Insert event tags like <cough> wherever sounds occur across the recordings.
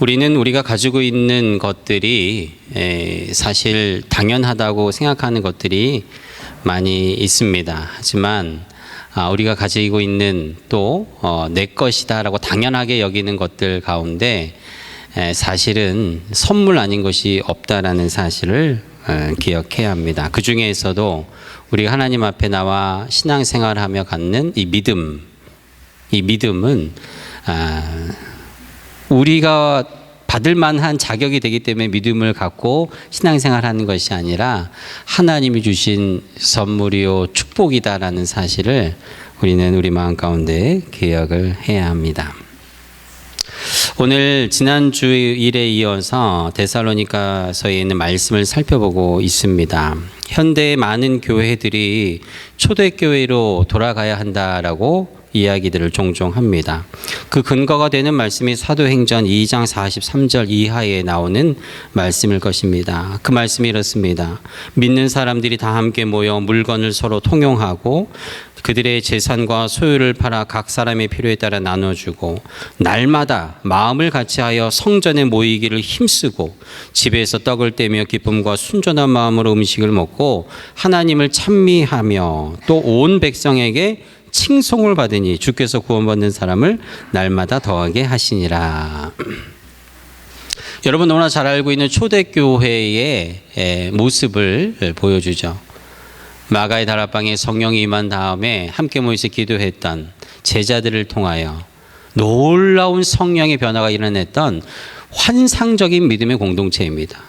우리는 우리가 가지고 있는 것들이 에, 사실 당연하다고 생각하는 것들이 많이 있습니다. 하지만 아, 우리가 가지고 있는 또 내 것이다라고 당연하게 여기는 것들 가운데 에, 사실은 선물 아닌 것이 없다라는 사실을 어, 기억해야 합니다. 그 중에서도 우리가 하나님 앞에 나와 신앙생활하며 갖는 이 믿음, 이 믿음은 아, 우리가 받을 만한 자격이 되기 때문에 믿음을 갖고 신앙생활 하는 것이 아니라 하나님이 주신 선물이요 축복이다라는 사실을 우리는 우리 마음 가운데 기억을 해야 합니다. 오늘 지난주 일에 이어서 데살로니가서에 있는 말씀을 살펴보고 있습니다. 현대의 많은 교회들이 초대교회로 돌아가야 한다라고 이야기들을 종종 합니다. 그 근거가 되는 말씀이 사도행전 2장 43절 이하에 나오는 말씀일 것입니다. 그 말씀이 이렇습니다. 믿는 사람들이 다 함께 모여 물건을 서로 통용하고 그들의 재산과 소유를 팔아 각 사람의 필요에 따라 나눠주고 날마다 마음을 같이하여 성전에 모이기를 힘쓰고 집에서 떡을 떼며 기쁨과 순전한 마음으로 음식을 먹고 하나님을 찬미하며 또 온 백성에게 칭송을 받으니 주께서 구원받는 사람을 날마다 더하게 하시니라. <clears throat> 여러분 너무나 잘 알고 있는 초대교회의 에, 모습을 보여주죠. 마가의 다락방에 성령이 임한 다음에 함께 모여서 기도했던 제자들을 통하여 놀라운 성령의 변화가 일어났던 환상적인 믿음의 공동체입니다.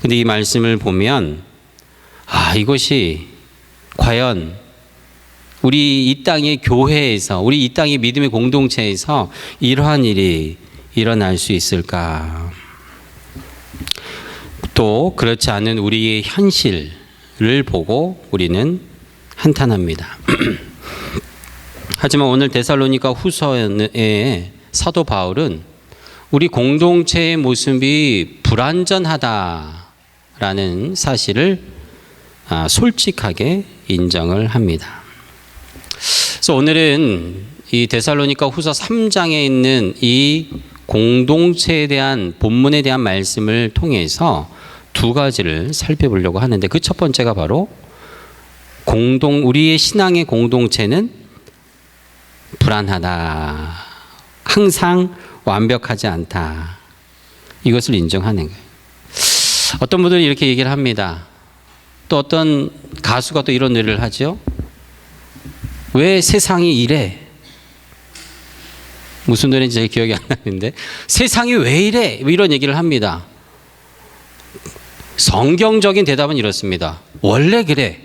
근데 이 말씀을 보면 아, 이것이 과연 우리 이 땅의 교회에서 우리 이 땅의 믿음의 공동체에서 이러한 일이 일어날 수 있을까? 또 그렇지 않은 우리의 현실을 보고 우리는 한탄합니다. <clears throat> 하지만 오늘 데살로니가 후서의 사도 바울은 우리 공동체의 모습이 불완전하다라는 사실을 아, 솔직하게 인정을 합니다. 그래서 오늘은 이 데살로니가 후서 3장에 있는 이 공동체에 대한 본문에 대한 말씀을 통해서 두 가지를 살펴보려고 하는데 그 첫 번째가 바로 공동 우리의 신앙의 공동체는 불안하다. 항상 완벽하지 않다. 이것을 인정하는 거예요. 어떤 분들은 이렇게 얘기를 합니다. 또 어떤 가수가 또 이런 노래를 하죠. 왜 세상이 이래? 무슨 노래인지 잘 기억이 안 나는데 세상이 왜 이래? 뭐 이런 얘기를 합니다. 성경적인 대답은 이렇습니다. 원래 그래.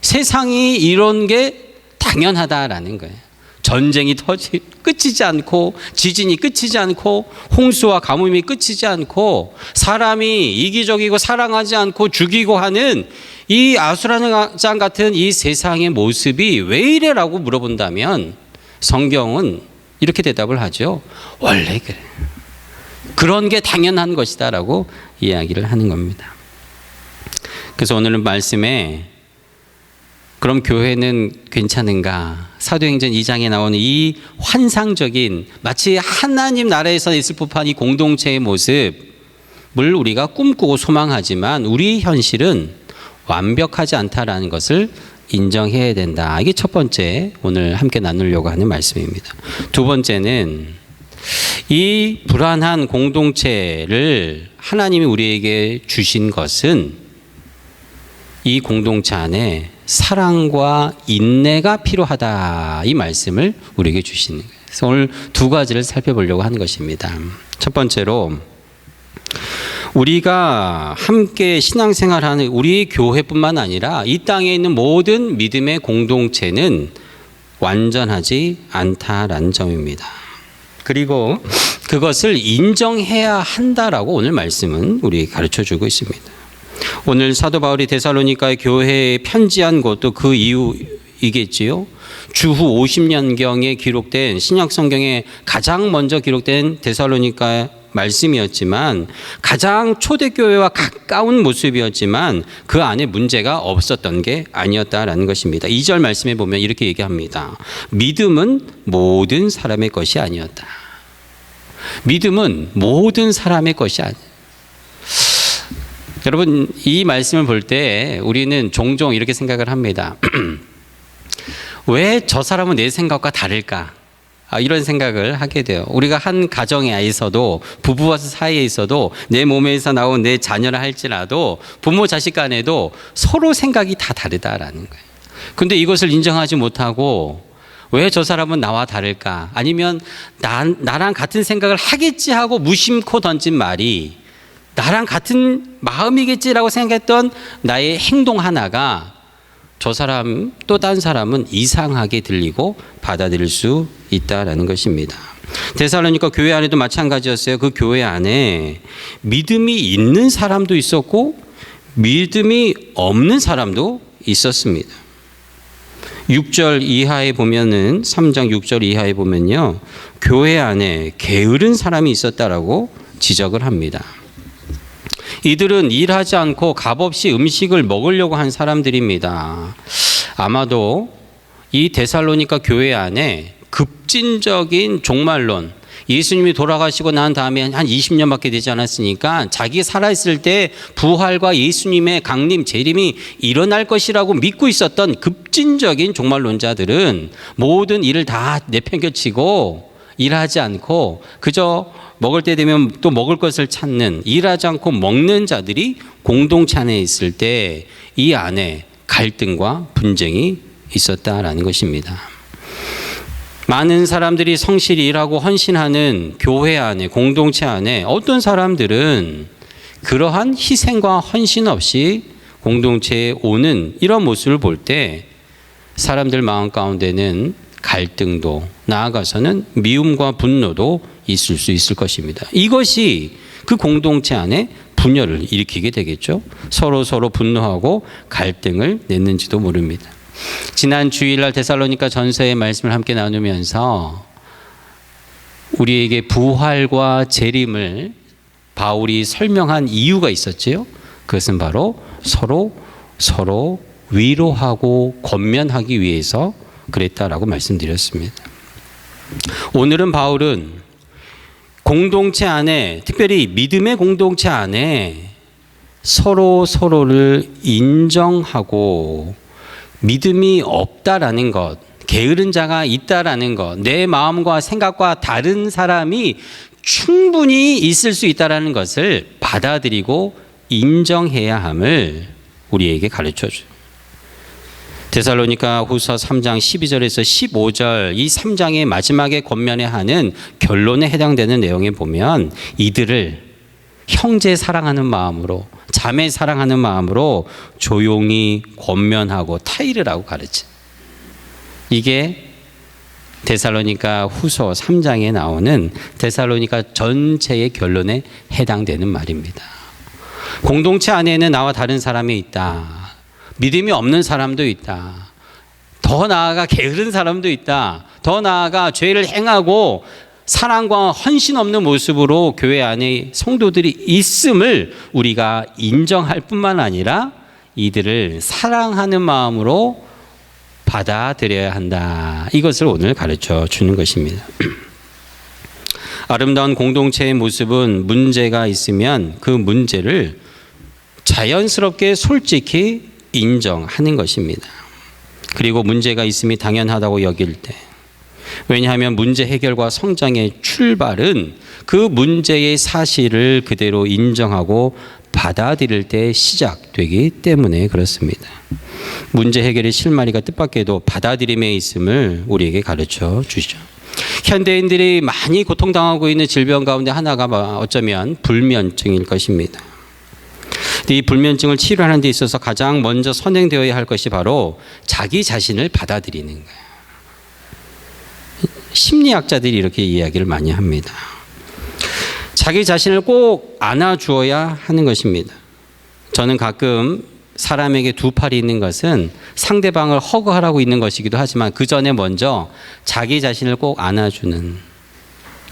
세상이 이런 게 당연하다라는 거예요. 전쟁이 터지 끝이지 않고 지진이 끝이지 않고 홍수와 가뭄이 끝이지 않고 사람이 이기적이고 사랑하지 않고 죽이고 하는 이 아수라장 같은 이 세상의 모습이 왜 이래라고 물어본다면 성경은 이렇게 대답을 하죠. 원래 그래. 그런 게 당연한 것이다라고 이야기를 하는 겁니다. 그래서 오늘은 말씀에 그럼 교회는 괜찮은가? 사도행전 2장에 나오는 이 환상적인 마치 하나님 나라에서 있을 법한 이 공동체의 모습을 우리가 꿈꾸고 소망하지만 우리 현실은 완벽하지 않다라는 것을 인정해야 된다. 이게 첫 번째 오늘 함께 나누려고 하는 말씀입니다. 두 번째는 이 불안한 공동체를 하나님이 우리에게 주신 것은 이 공동체 안에 사랑과 인내가 필요하다 이 말씀을 우리에게 주시는 거예요. 오늘 두 가지를 살펴보려고 하는 것입니다. 첫 번째로 우리가 함께 신앙생활하는 우리 교회뿐만 아니라 이 땅에 있는 모든 믿음의 공동체는 완전하지 않다라는 점입니다. 그리고 그것을 인정해야 한다라고 오늘 말씀은 우리 가르쳐 주고 있습니다. 오늘 사도 바울이 데살로니가의 교회에 편지한 것도 그 이유이겠지요. 주후 50년경에 기록된 신약 성경에 가장 먼저 기록된 데살로니가 말씀이었지만 가장 초대교회와 가까운 모습이었지만 그 안에 문제가 없었던 게 아니었다라는 것입니다. 2절 말씀에 보면 이렇게 얘기합니다. 믿음은 모든 사람의 것이 아니었다. 믿음은 모든 사람의 것이 아니에요. 여러분, 이 말씀을 볼 때 우리는 종종 이렇게 생각을 합니다. <clears throat> 왜 저 사람은 내 생각과 다를까? 아, 이런 생각을 하게 돼요. 우리가 한 가정에 있어도 부부와 사이에 있어도 내 몸에서 나온 내 자녀라 할지라도 부모 자식 간에도 서로 생각이 다 다르다라는 거예요. 근데 이것을 인정하지 못하고 왜 저 사람은 나와 다를까? 아니면 나, 나랑 같은 생각을 하겠지 하고 무심코 던진 말이 나랑 같은 마음이겠지라고 생각했던 나의 행동 하나가 저 사람 또 딴 사람은 이상하게 들리고 받아들일 수 있다라는 것입니다. 데살로니가 교회 안에도 마찬가지였어요. 그 교회 안에 믿음이 있는 사람도 있었고 믿음이 없는 사람도 있었습니다. 6절 이하에 보면은 3장 6절 이하에 보면요. 교회 안에 게으른 사람이 있었다라고 지적을 합니다. 이들은 일하지 않고 값없이 음식을 먹으려고 한 사람들입니다. 아마도 이 데살로니가 교회 안에 급진적인 종말론, 예수님이 돌아가시고 난 다음에 한 20년밖에 되지 않았으니까 자기 살아있을 때 부활과 예수님의 강림, 재림이 일어날 것이라고 믿고 있었던 급진적인 종말론자들은 모든 일을 다 내팽겨치고 일하지 않고 그저 먹을 때 되면 또 먹을 것을 찾는 일하지 않고 먹는 자들이 공동체 안에 있을 때 이 안에 갈등과 분쟁이 있었다라는 것입니다. 많은 사람들이 성실히 일하고 헌신하는 교회 안에 공동체 안에 어떤 사람들은 그러한 희생과 헌신 없이 공동체에 오는 이런 모습을 볼 때 사람들 마음 가운데는 갈등도 나아가서는 미움과 분노도 있을 수 있을 것입니다. 이것이 그 공동체 안에 분열을 일으키게 되겠죠. 서로 서로 분노하고 갈등을 냈는지도 모릅니다. 지난 주일날 데살로니가 전서의 말씀을 함께 나누면서 우리에게 부활과 재림을 바울이 설명한 이유가 있었지요. 그것은 바로 서로 서로 위로하고 권면하기 위해서 그랬다라고 말씀드렸습니다. 오늘은 바울은 공동체 안에 특별히 믿음의 공동체 안에 서로 서로를 인정하고 믿음이 없다라는 것, 게으른 자가 있다라는 것, 내 마음과 생각과 다른 사람이 충분히 있을 수 있다라는 것을 받아들이고 인정해야 함을 우리에게 가르쳐 줘요. 데살로니가 후서 3장 12절에서 15절 이 3장의 마지막에 권면에 하는 결론에 해당되는 내용에 보면 이들을 형제 사랑하는 마음으로 자매 사랑하는 마음으로 조용히 권면하고 타이를 하고 가르치. 이게 데살로니가 후서 3장에 나오는 데살로니가 전체의 결론에 해당되는 말입니다. 공동체 안에는 나와 다른 사람이 있다. 믿음이 없는 사람도 있다. 더 나아가 게으른 사람도 있다. 더 나아가 죄를 행하고 사랑과 헌신 없는 모습으로 교회 안에 성도들이 있음을 우리가 인정할 뿐만 아니라 이들을 사랑하는 마음으로 받아들여야 한다. 이것을 오늘 가르쳐 주는 것입니다. <clears throat> 아름다운 공동체의 모습은 문제가 있으면 그 문제를 자연스럽게 솔직히 인정하는 것입니다. 그리고 문제가 있음이 당연하다고 여길 때 왜냐하면 문제 해결과 성장의 출발은 그 문제의 사실을 그대로 인정하고 받아들일 때 시작되기 때문에 그렇습니다. 문제 해결의 실마리가 뜻밖에도 받아들임에 있음을 우리에게 가르쳐 주시죠. 현대인들이 많이 고통당하고 있는 질병 가운데 하나가 어쩌면 불면증일 것입니다. 이 불면증을 치료하는 데 있어서 가장 먼저 선행되어야 할 것이 바로 자기 자신을 받아들이는 거예요. 심리학자들이 이렇게 이야기를 많이 합니다. 자기 자신을 꼭 안아주어야 하는 것입니다. 저는 가끔 사람에게 두 팔이 있는 것은 상대방을 허그하라고 있는 것이기도 하지만 그 전에 먼저 자기 자신을 꼭 안아주는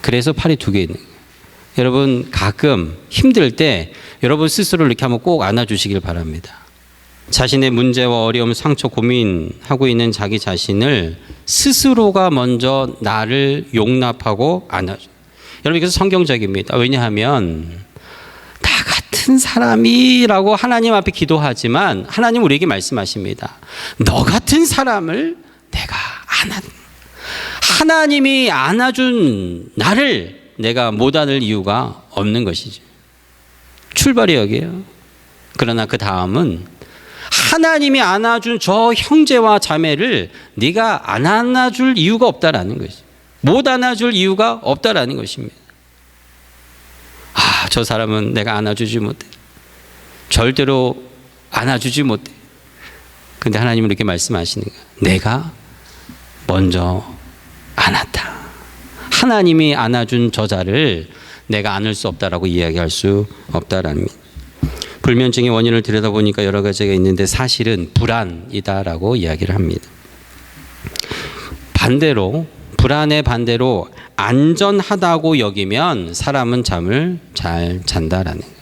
그래서 팔이 두 개 있는. 여러분 가끔 힘들 때 여러분 스스로 이렇게 한번 꼭 안아주시길 바랍니다. 자신의 문제와 어려움, 상처, 고민하고 있는 자기 자신을 스스로가 먼저 나를 용납하고 안아줘. 여러분 이것은 성경적입니다. 왜냐하면 나 같은 사람이라고 하나님 앞에 기도하지만 하나님 우리에게 말씀하십니다. 너 같은 사람을 내가 안아 하나님이 안아준 나를 내가 못 안을 이유가 없는 것이죠. 출발이 여기에요. 그러나 그 다음은 하나님이 안아준 저 형제와 자매를 네가 안 안아줄 이유가 없다라는 것이. 못 안아줄 이유가 없다라는 것입니다. 아, 저 사람은 내가 안아주지 못해. 절대로 안아주지 못해. 근데 하나님은 이렇게 말씀하시는 거예요. 내가 먼저 안았다. 하나님이 안아준 저자를 내가 안을 수 없다라고 이야기할 수 없다라는 불면증의 원인을 들여다보니까 여러 가지가 있는데 사실은 불안이다라고 이야기를 합니다. 반대로 불안의 반대로 안전하다고 여기면 사람은 잠을 잘 잔다라는 거예요.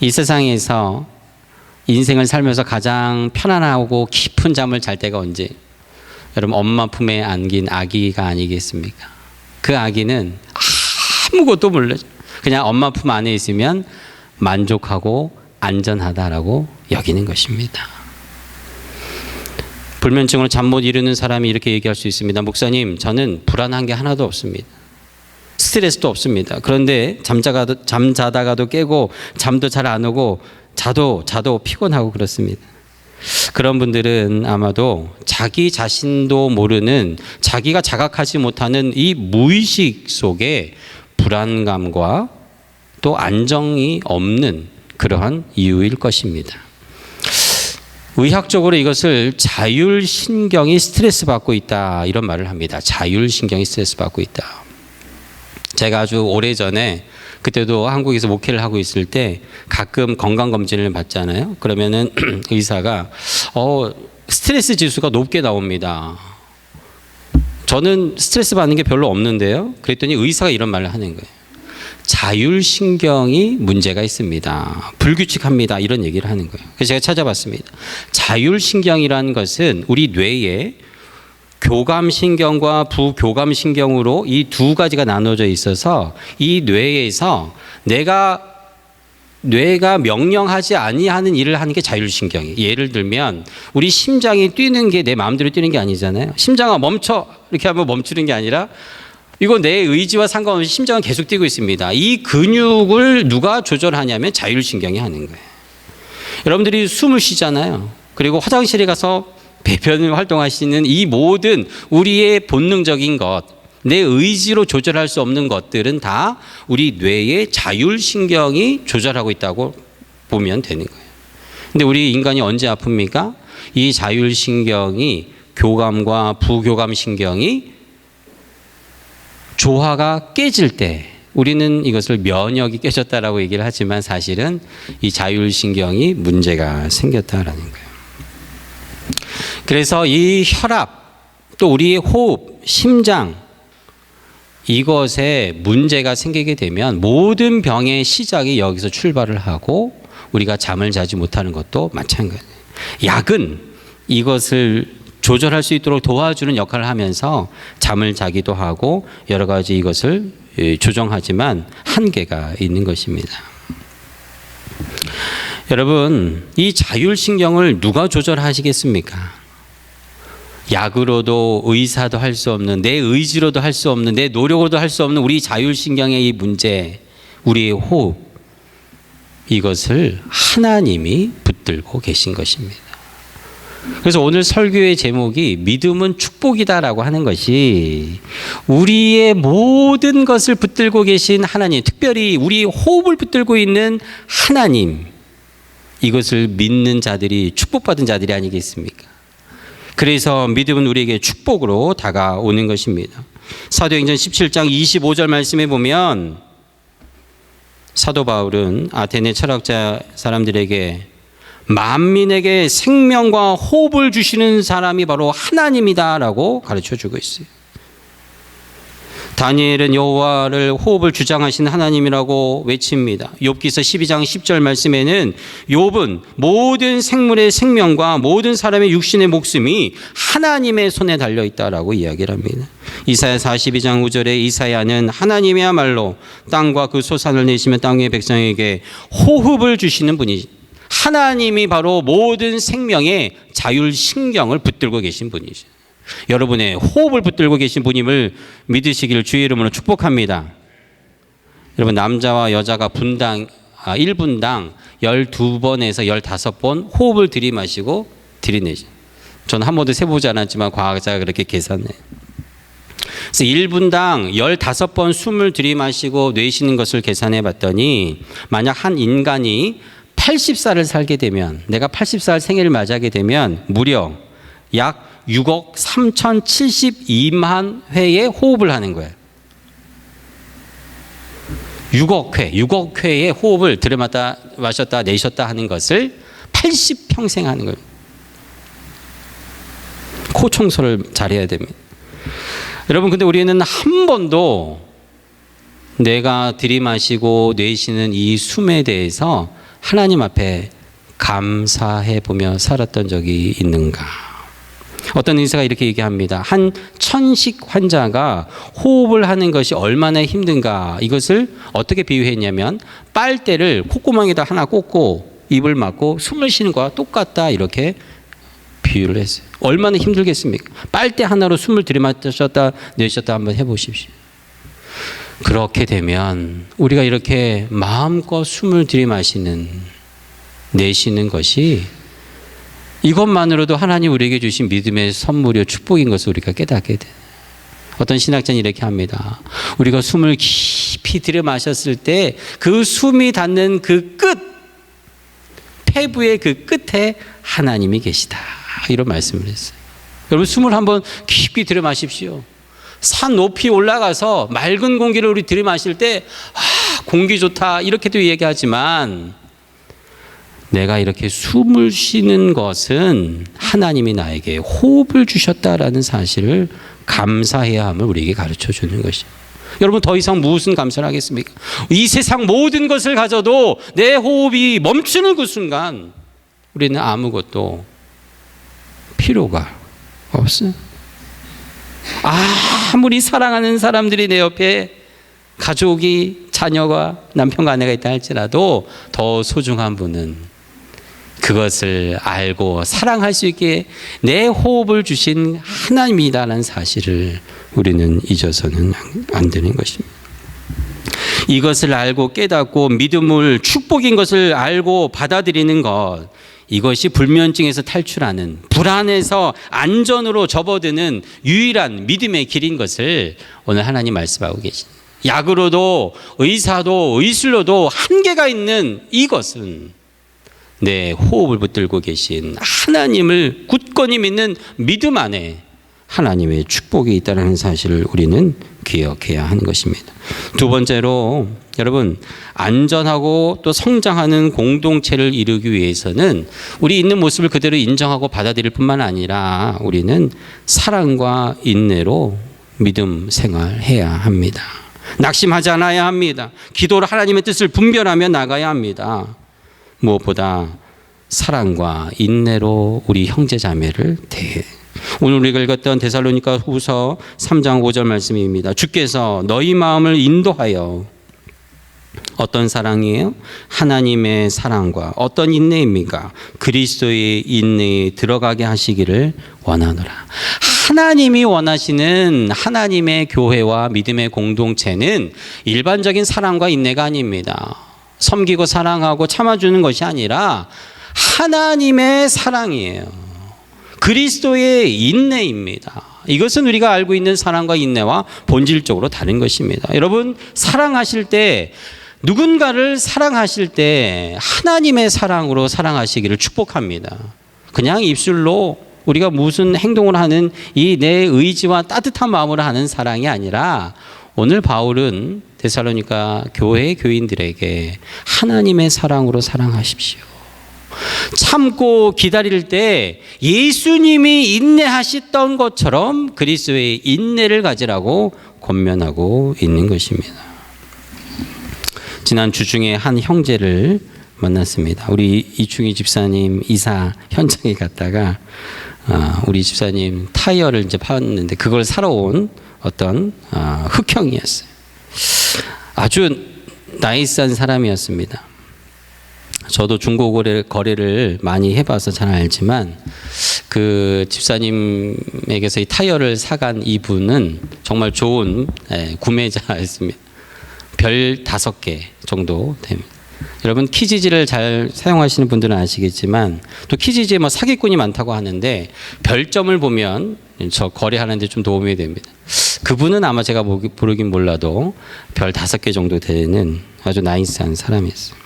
이 세상에서 인생을 살면서 가장 편안하고 깊은 잠을 잘 때가 언제? 여러분 엄마 품에 안긴 아기가 아니겠습니까? 그 아기는 아무것도 몰라요. 그냥 엄마 품 안에 있으면 만족하고 안전하다라고 여기는 것입니다. 불면증으로 잠 못 이루는 사람이 이렇게 얘기할 수 있습니다. 목사님, 저는 불안한 게 하나도 없습니다. 스트레스도 없습니다. 그런데 잠자가도 잠자다가도 깨고 잠도 잘 안 오고 자도 자도 피곤하고 그렇습니다. 그런 분들은 아마도 자기 자신도 모르는 자기가 자각하지 못하는 이 무의식 속에 불안감과 또 안정이 없는 그러한 이유일 것입니다. 의학적으로 이것을 자율신경이 스트레스 받고 있다 이런 말을 합니다. 자율신경이 스트레스 받고 있다. 제가 아주 오래 전에 그때도 한국에서 목회를 하고 있을 때 가끔 건강 검진을 받잖아요. 그러면은 <clears throat> 의사가 어 스트레스 지수가 높게 나옵니다. 저는 스트레스 받는 게 별로 없는데요. 그랬더니 의사가 이런 말을 하는 거예요. 자율신경이 문제가 있습니다. 불규칙합니다. 이런 얘기를 하는 거예요. 그래서 제가 찾아봤습니다. 자율신경이라는 것은 우리 뇌에 교감신경과 부교감신경으로 이 두 가지가 나눠져 있어서 이 뇌에서 내가 뇌가 명령하지 아니하는 일을 하는 게 자율신경이. 예를 들면 우리 심장이 뛰는 게 내 마음대로 뛰는 게 아니잖아요. 심장아 멈춰 이렇게 하면 멈추는 게 아니라 이거 내 의지와 상관없이 심장은 계속 뛰고 있습니다. 이 근육을 누가 조절하냐면 자율신경이 하는 거예요. 여러분들이 숨을 쉬잖아요. 그리고 화장실에 가서 배변을 활동하시는 이 모든 우리의 본능적인 것, 내 의지로 조절할 수 없는 것들은 다 우리 뇌의 자율신경이 조절하고 있다고 보면 되는 거예요. 근데 우리 인간이 언제 아픕니까? 이 자율신경이 교감과 부교감신경이 조화가 깨질 때 우리는 이것을 면역이 깨졌다라고 얘기를 하지만 사실은 이 자율신경이 문제가 생겼다라는 거예요. 그래서 이 혈압 또 우리의 호흡, 심장 이것에 문제가 생기게 되면 모든 병의 시작이 여기서 출발을 하고 우리가 잠을 자지 못하는 것도 마찬가지예요. 약은 이것을 조절할 수 있도록 도와주는 역할을 하면서 잠을 자기도 하고 여러 가지 이것을 조정하지만 한계가 있는 것입니다. 여러분, 이 자율신경을 누가 조절하시겠습니까? 약으로도 의사도 할 수 없는 내 의지로도 할 수 없는 내 노력으로도 할 수 없는 우리 자율신경의 이 문제, 우리의 호흡 이것을 하나님이 붙들고 계신 것입니다. 그래서 오늘 설교의 제목이 믿음은 축복이다라고 하는 것이 우리의 모든 것을 붙들고 계신 하나님, 특별히 우리 호흡을 붙들고 있는 하나님, 이것을 믿는 자들이 축복받은 자들이 아니겠습니까? 그래서 믿음은 우리에게 축복으로 다가오는 것입니다. 사도행전 17장 25절 말씀에 보면 사도 바울은 아테네 철학자 사람들에게 만민에게 생명과 호흡을 주시는 사람이 바로 하나님이다라고 가르쳐 주고 있어요. 다니엘은 여호와를 호흡을 주장하신 하나님이라고 외칩니다. 욥기서 12장 10절 말씀에는 욥은 모든 생물의 생명과 모든 사람의 육신의 목숨이 하나님의 손에 달려 있다라고 이야기를 합니다. 이사야 42장 5절에 이사야는 하나님이야말로 땅과 그 소산을 내시며 땅의 백성에게 호흡을 주시는 분이 하나님이 바로 모든 생명의 자율 신경을 붙들고 계신 분이죠. 여러분의 호흡을 붙들고 계신 분임을 믿으시길 주의 이름으로 축복합니다. 여러분 남자와 여자가 분당 아, 1분당 12번에서 15번 호흡을 들이마시고 들이내죠. 저는 한 번도 세보지 않았지만 과학자가 그렇게 계산해. 그래서 1분당 15번 숨을 들이마시고 내쉬는 것을 계산해 봤더니 만약 한 인간이 80살을 살게 되면 내가 80살 생일을 맞이하게 되면 무려 약 6억 3,072만 회의 호흡을 하는 거예요. 6억 회, 6억 회의 호흡을 들이마다 마셨다 내셨다 하는 것을 80평생 하는 거예요. 코 청소를 잘해야 됩니다. 여러분 근데 우리는 한 번도 내가 들이마시고 내쉬는 이 숨에 대해서 하나님 앞에 감사해 보며 살았던 적이 있는가? 어떤 의사가 이렇게 얘기합니다. 한 천식 환자가 호흡을 하는 것이 얼마나 힘든가 이것을 어떻게 비유했냐면 빨대를 콧구멍에다 하나 꽂고 입을 막고 숨을 쉬는 거와 똑같다 이렇게 비유를 했어요. 얼마나 힘들겠습니까? 빨대 하나로 숨을 들이마셨다 내쉬었다 한번 해보십시오. 그렇게 되면 우리가 이렇게 마음껏 숨을 들이마시는 내쉬는 것이 이것만으로도 하나님 우리에게 주신 믿음의 선물이요 축복인 것을 우리가 깨닫게 돼. 어떤 신학자는 이렇게 합니다. 우리가 숨을 깊이 들여 마셨을 때 그 숨이 닿는 그 끝, 폐부의 그 끝에 하나님이 계시다. 이런 말씀을 했어요. 여러분 숨을 한번 깊이 들여 마십시오. 산 높이 올라가서 맑은 공기를 우리 들이마실 때, 아, 공기 좋다. 이렇게도 얘기하지만, 내가 이렇게 숨을 쉬는 것은 하나님이 나에게 호흡을 주셨다라는 사실을 감사해야 함을 우리에게 가르쳐 주는 것이. 여러분 더 이상 무슨 감사를 하겠습니까? 이 세상 모든 것을 가져도 내 호흡이 멈추는 그 순간 우리는 아무것도 필요가 없어요. 아무리 사랑하는 사람들이 내 옆에 가족이 자녀가 남편과 아내가 있다 할지라도 더 소중한 분은 그것을 알고 사랑할 수 있게 내 호흡을 주신 하나님이다라는 사실을 우리는 잊어서는 안 되는 것입니다. 이것을 알고 깨닫고 믿음을 축복인 것을 알고 받아들이는 것 이것이 불면증에서 탈출하는 불안에서 안전으로 접어드는 유일한 믿음의 길인 것을 오늘 하나님 말씀하고 계십니다. 약으로도 의사도 의술로도 한계가 있는 이것은 내 호흡을 붙들고 계신 하나님을 굳건히 믿는 믿음 안에 하나님의 축복이 있다는 사실을 우리는 기억해야 하는 것입니다. 두 번째로 여러분 안전하고 또 성장하는 공동체를 이루기 위해서는 우리 있는 모습을 그대로 인정하고 받아들일 뿐만 아니라 우리는 사랑과 인내로 믿음 생활해야 합니다. 낙심하지 않아야 합니다. 기도로 하나님의 뜻을 분별하며 나가야 합니다. 무엇보다 사랑과 인내로 우리 형제 자매를 대해 오늘 우리가 읽었던 데살로니가 후서 3장 5절 말씀입니다. 주께서 너희 마음을 인도하여 어떤 사랑이에요? 하나님의 사랑과 어떤 인내입니까? 그리스도의 인내에 들어가게 하시기를 원하노라. 하나님이 원하시는 하나님의 교회와 믿음의 공동체는 일반적인 사랑과 인내가 아닙니다. 섬기고 사랑하고 참아주는 것이 아니라 하나님의 사랑이에요. 그리스도의 인내입니다. 이것은 우리가 알고 있는 사랑과 인내와 본질적으로 다른 것입니다. 여러분, 사랑하실 때 누군가를 사랑하실 때 하나님의 사랑으로 사랑하시기를 축복합니다. 그냥 입술로 우리가 무슨 행동을 하는 이 내 의지와 따뜻한 마음으로 하는 사랑이 아니라 오늘 바울은 데살로니가 교회 교인들에게 하나님의 사랑으로 사랑하십시오. 참고 기다릴 때 예수님이 인내하셨던 것처럼 그리스도의 인내를 가지라고 권면하고 있는 것입니다. 지난 주 중에 한 형제를 만났습니다. 우리 이충희 집사님 이사 현장에 갔다가 아, 우리 집사님 타이어를 이제 파는데 그걸 사러 온 어떤 아, 흑형이었어요. 아주 나이스한 사람이었습니다. 저도 중고 거래, 거래를 많이 해봐서 잘 알지만 그 집사님에게서 이 타이어를 사간 이분은 정말 좋은 예, 구매자였습니다. 별 다섯 개 정도 됩니다. 여러분 키지지를 잘 사용하시는 분들은 아시겠지만 또 키지지에 뭐 사기꾼이 많다고 하는데 별점을 보면 저 거래하는데 좀 도움이 됩니다. 그분은 아마 제가 모르- 모르긴 몰라도 별 다섯 개 정도 되는 아주 나이스한 사람이었어요.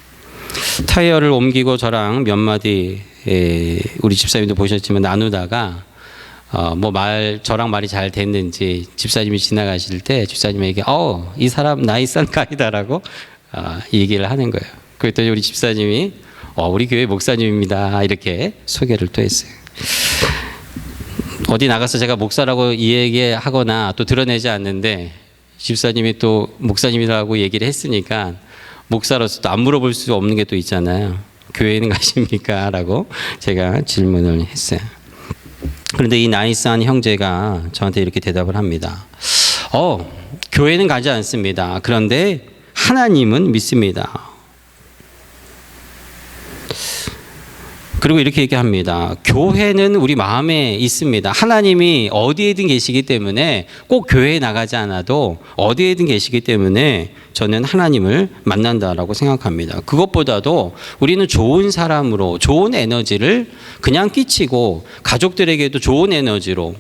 타이어를 옮기고 저랑 몇 마디 에, 우리 집사님도 보셨지만 나누다가 어, 뭐 말 저랑 말이 잘 됐는지 집사님이 지나가실 때 집사님에게 어 이 사람 나이스한 가이다라고 아, 얘기를 하는 거예요. 그랬더니 우리 집사님이 어, 우리 교회 목사님입니다 이렇게 소개를 또 했어요. 어디 나가서 제가 목사라고 이야기하거나 또 드러내지 않는데 집사님이 또 목사님이라고 얘기를 했으니까 목사로서 또 안 물어볼 수 없는 게 또 있잖아요. 교회에는 가십니까? 라고 제가 질문을 했어요. 그런데 이 나이스한 형제가 저한테 이렇게 대답을 합니다. 어, 교회는 가지 않습니다. 그런데 하나님은 믿습니다. 그리고 이렇게 얘기합니다. 교회는 우리 마음에 있습니다. 하나님이 어디에든 계시기 때문에 꼭 교회에 나가지 않아도 어디에든 계시기 때문에 저는 하나님을 만난다라고 생각합니다. 그것보다도 우리는 좋은 사람으로 좋은 에너지를 그냥 끼치고 가족들에게도 좋은 에너지로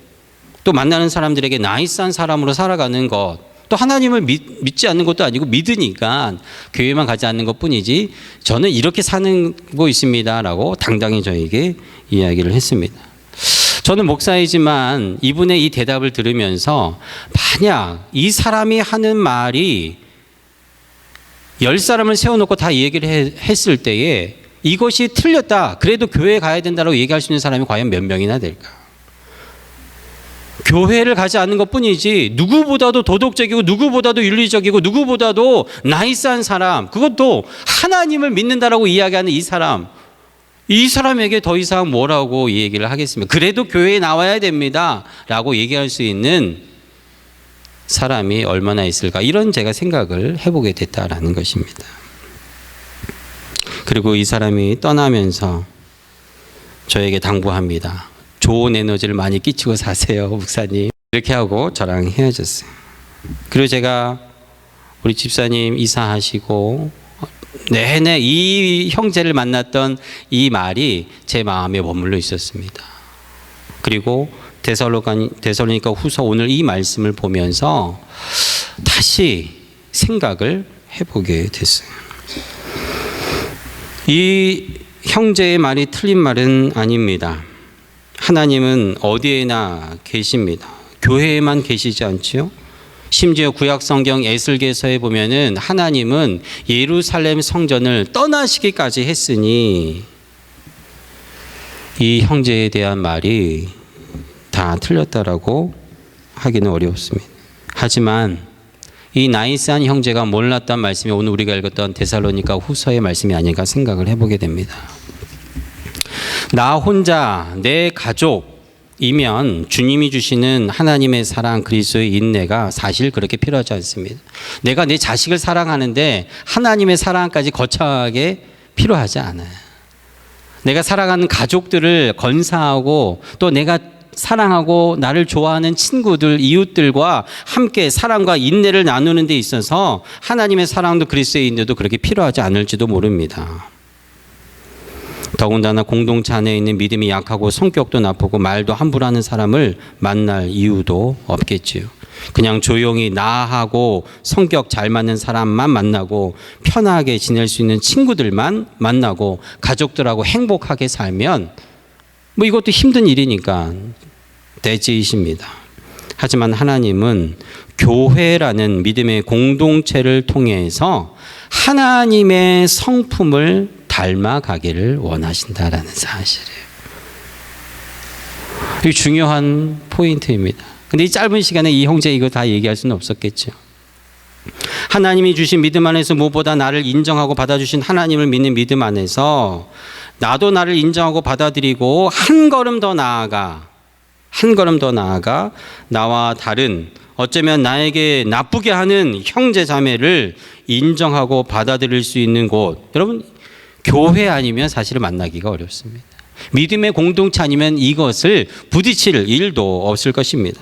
또 만나는 사람들에게 나이스한 사람으로 살아가는 것. 또 하나님을 믿, 믿지 않는 것도 아니고 믿으니까 교회만 가지 않는 것 뿐이지 저는 이렇게 사는 거 있습니다 라고 당당히 저에게 이야기를 했습니다. 저는 목사이지만 이분의 이 대답을 들으면서 만약 이 사람이 하는 말이 열 사람을 세워놓고 다 얘기를 해- 했을 때에 이것이 틀렸다. 그래도 교회에 가야 된다고 얘기할 수 있는 사람이 과연 몇 명이나 될까? 교회를 가지 않는 것 뿐이지 누구보다도 도덕적이고 누구보다도 윤리적이고 누구보다도 나이스한 사람 그것도 하나님을 믿는다라고 이야기하는 이 사람 이 사람에게 더 이상 뭐라고 이 얘기를 하겠습니까? 그래도 교회에 나와야 됩니다. 라고 얘기할 수 있는 사람이 얼마나 있을까? 이런 제가 생각을 해보게 됐다라는 것입니다. 그리고 이 사람이 떠나면서 저에게 당부합니다. 좋은 에너지를 많이 끼치고 사세요, 목사님. 이렇게 하고 저랑 헤어졌어요. 그리고 제가 우리 집사님 이사하시고 내내 이 형제를 만났던 이 말이 제 마음에 머물러 있었습니다. 그리고 데살로니가 후서 오늘 이 말씀을 보면서 다시 생각을 해보게 됐어요. 이 형제의 말이 틀린 말은 아닙니다. 하나님은 어디에나 계십니다. 교회에만 계시지 않지요? 심지어 구약 성경 에슬게서에 보면은 하나님은 예루살렘 성전을 떠나시기까지 했으니 이 형제에 대한 말이 다 틀렸다라고 하기는 어렵습니다. 하지만 이 나이스한 형제가 몰랐던 말씀이 오늘 우리가 읽었던 데살로니가 후서의 말씀이 아닌가 생각을 해보게 됩니다. 나 혼자 내 가족이면 주님이 주시는 하나님의 사랑 그리스도의 인내가 사실 그렇게 필요하지 않습니다. 내가 내 자식을 사랑하는데 하나님의 사랑까지 거창하게 필요하지 않아요. 내가 사랑하는 가족들을 건사하고 또 내가 사랑하고 나를 좋아하는 친구들, 이웃들과 함께 사랑과 인내를 나누는 데 있어서 하나님의 사랑도 그리스도의 인내도 그렇게 필요하지 않을지도 모릅니다. 더군다나 공동체 안에 있는 믿음이 약하고 성격도 나쁘고 말도 함부로 하는 사람을 만날 이유도 없겠지요. 그냥 조용히 나하고 성격 잘 맞는 사람만 만나고 편하게 지낼 수 있는 친구들만 만나고 가족들하고 행복하게 살면 뭐 이것도 힘든 일이니까 대지이십니다. 하지만 하나님은 교회라는 믿음의 공동체를 통해서 하나님의 성품을 닮아가기를 원하신다라는 사실이에요. 이 중요한 포인트입니다. 근데 이 짧은 시간에 이 형제 이거 다 얘기할 수는 없었겠죠. 하나님이 주신 믿음 안에서 무엇보다 나를 인정하고 받아주신 하나님을 믿는 믿음 안에서 나도 나를 인정하고 받아들이고 한 걸음 더 나아가 한 걸음 더 나아가 나와 다른 어쩌면 나에게 나쁘게 하는 형제 자매를 인정하고 받아들일 수 있는 곳 여러분 교회 아니면 사실은 만나기가 어렵습니다. 믿음의 공동체 아니면 이것을 부딪힐 일도 없을 것입니다.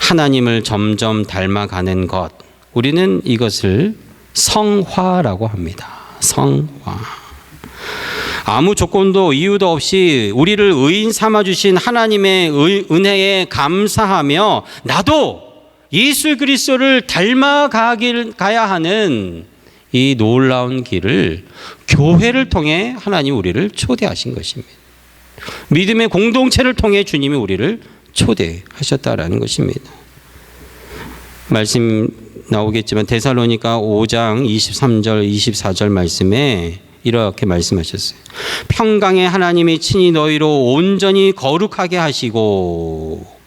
하나님을 점점 닮아가는 것. 우리는 이것을 성화라고 합니다. 성화. 아무 조건도 이유도 없이 우리를 의인 삼아 주신 하나님의 의- 은혜에 감사하며 나도 예수 그리스도를 닮아가길 가야 하는 이 놀라운 길을 교회를 통해 하나님 우리를 초대하신 것입니다. 믿음의 공동체를 통해 주님이 우리를 초대하셨다라는 것입니다. 말씀 나오겠지만 데살로니가 5장 23절 24절 말씀에 이렇게 말씀하셨어요. 평강의 하나님이 친히 너희로 온전히 거룩하게 하시고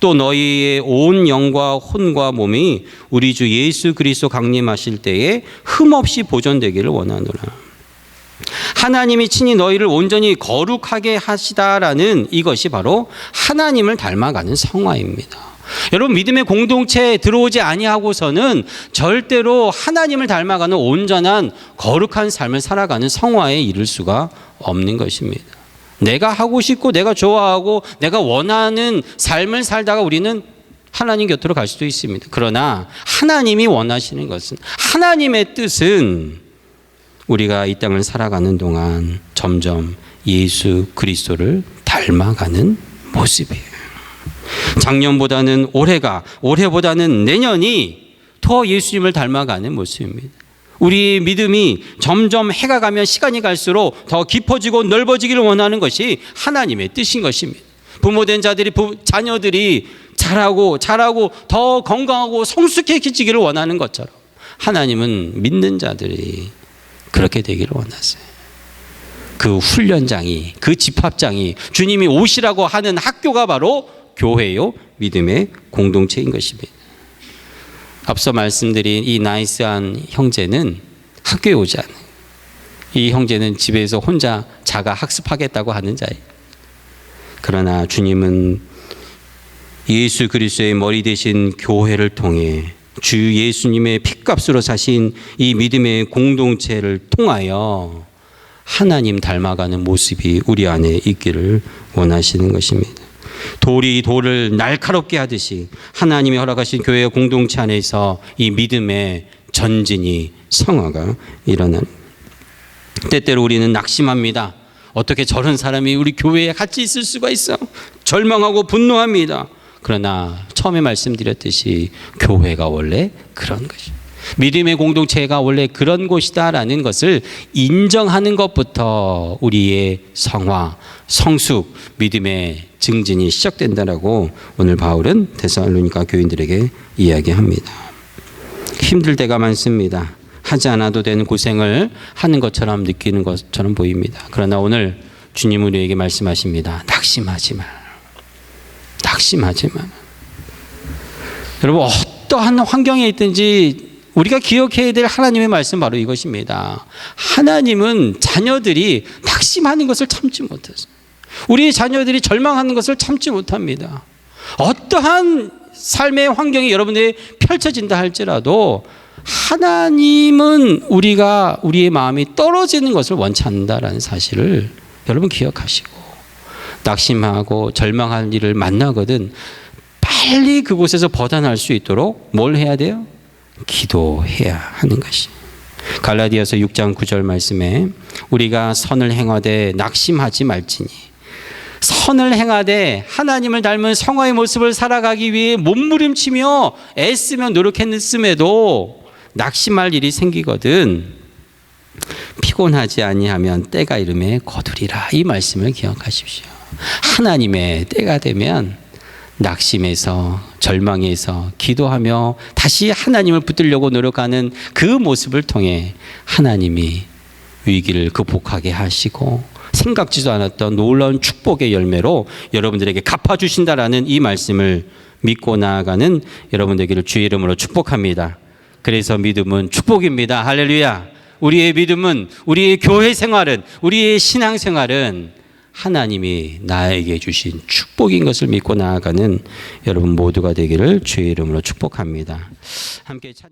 또 너희의 온 영과 혼과 몸이 우리 주 예수 그리스도 강림하실 때에 흠없이 보존되기를 원하노라. 하나님이 친히 너희를 온전히 거룩하게 하시다라는 이것이 바로 하나님을 닮아가는 성화입니다. 여러분 믿음의 공동체에 들어오지 아니하고서는 절대로 하나님을 닮아가는 온전한 거룩한 삶을 살아가는 성화에 이를 수가 없는 것입니다. 내가 하고 싶고 내가 좋아하고 내가 원하는 삶을 살다가 우리는 하나님 곁으로 갈 수도 있습니다. 그러나 하나님이 원하시는 것은 하나님의 뜻은 우리가 이 땅을 살아가는 동안 점점 예수 그리스도를 닮아가는 모습이에요. 작년보다는 올해가, 올해보다는 내년이 더 예수님을 닮아가는 모습입니다. 우리 믿음이 점점 해가 가면 시간이 갈수록 더 깊어지고 넓어지기를 원하는 것이 하나님의 뜻인 것입니다. 부모된 자들이 부, 자녀들이 자라고 자라고 더 건강하고 성숙해지기를 원하는 것처럼 하나님은 믿는 자들이 그렇게 되기를 원하세요. 그 훈련장이 그 집합장이 주님이 오시라고 하는 학교가 바로 교회요 믿음의 공동체인 것입니다. 앞서 말씀드린 이 나이스한 형제는 학교에 오지 않아요. 이 형제는 집에서 혼자 자가 학습하겠다고 하는 자예요. 그러나 주님은 예수 그리스도의 머리 대신 교회를 통해 주 예수님의 피값으로 사신 이 믿음의 공동체를 통하여 하나님 닮아가는 모습이 우리 안에 있기를 원하시는 것입니다. 돌이 돌을 날카롭게 하듯이 하나님이 허락하신 교회 공동체 안에서 이 믿음의 전진이 성화가 일어나는 때때로 우리는 낙심합니다. 어떻게 저런 사람이 우리 교회에 같이 있을 수가 있어? 절망하고 분노합니다. 그러나 처음에 말씀드렸듯이 교회가 원래 그런 것이. 믿음의 공동체가 원래 그런 곳이다라는 것을 인정하는 것부터 우리의 성화, 성숙, 믿음의 증진이 시작된다라고 오늘 바울은 데살로니가 교인들에게 이야기합니다. 힘들 때가 많습니다. 하지 않아도 되는 고생을 하는 것처럼 느끼는 것처럼 보입니다. 그러나 오늘 주님 우리에게 말씀하십니다. 낙심하지 마. 낙심하지 마. 여러분 어떠한 환경에 있든지 우리가 기억해야 될 하나님의 말씀 바로 이것입니다. 하나님은 자녀들이 낙심하는 것을 참지 못했어요. 우리 자녀들이 절망하는 것을 참지 못합니다. 어떠한 삶의 환경이 여러분들이 펼쳐진다 할지라도 하나님은 우리가 우리의 마음이 떨어지는 것을 원치 않는다라는 사실을 여러분 기억하시고 낙심하고 절망할 일을 만나거든 빨리 그곳에서 벗어날 수 있도록 뭘 해야 돼요? 기도해야 하는 것이. 갈라디아서 6장 9절 말씀에 우리가 선을 행하되 낙심하지 말지니 선을 행하되 하나님을 닮은 성화의 모습을 살아가기 위해 몸부림치며 애쓰며 노력했음에도 낙심할 일이 생기거든 피곤하지 아니하면 때가 이름에 거두리라 이 말씀을 기억하십시오. 하나님의 때가 되면 낙심해서 절망해서 기도하며 다시 하나님을 붙들려고 노력하는 그 모습을 통해 하나님이 위기를 극복하게 하시고 생각지도 않았던 놀라운 축복의 열매로 여러분들에게 갚아주신다라는 이 말씀을 믿고 나아가는 여러분 되기를 주의 이름으로 축복합니다. 그래서 믿음은 축복입니다. 할렐루야. 우리의 믿음은 우리의 교회 생활은 우리의 신앙 생활은 하나님이 나에게 주신 축복인 것을 믿고 나아가는 여러분 모두가 되기를 주의 이름으로 축복합니다. 함께 찬-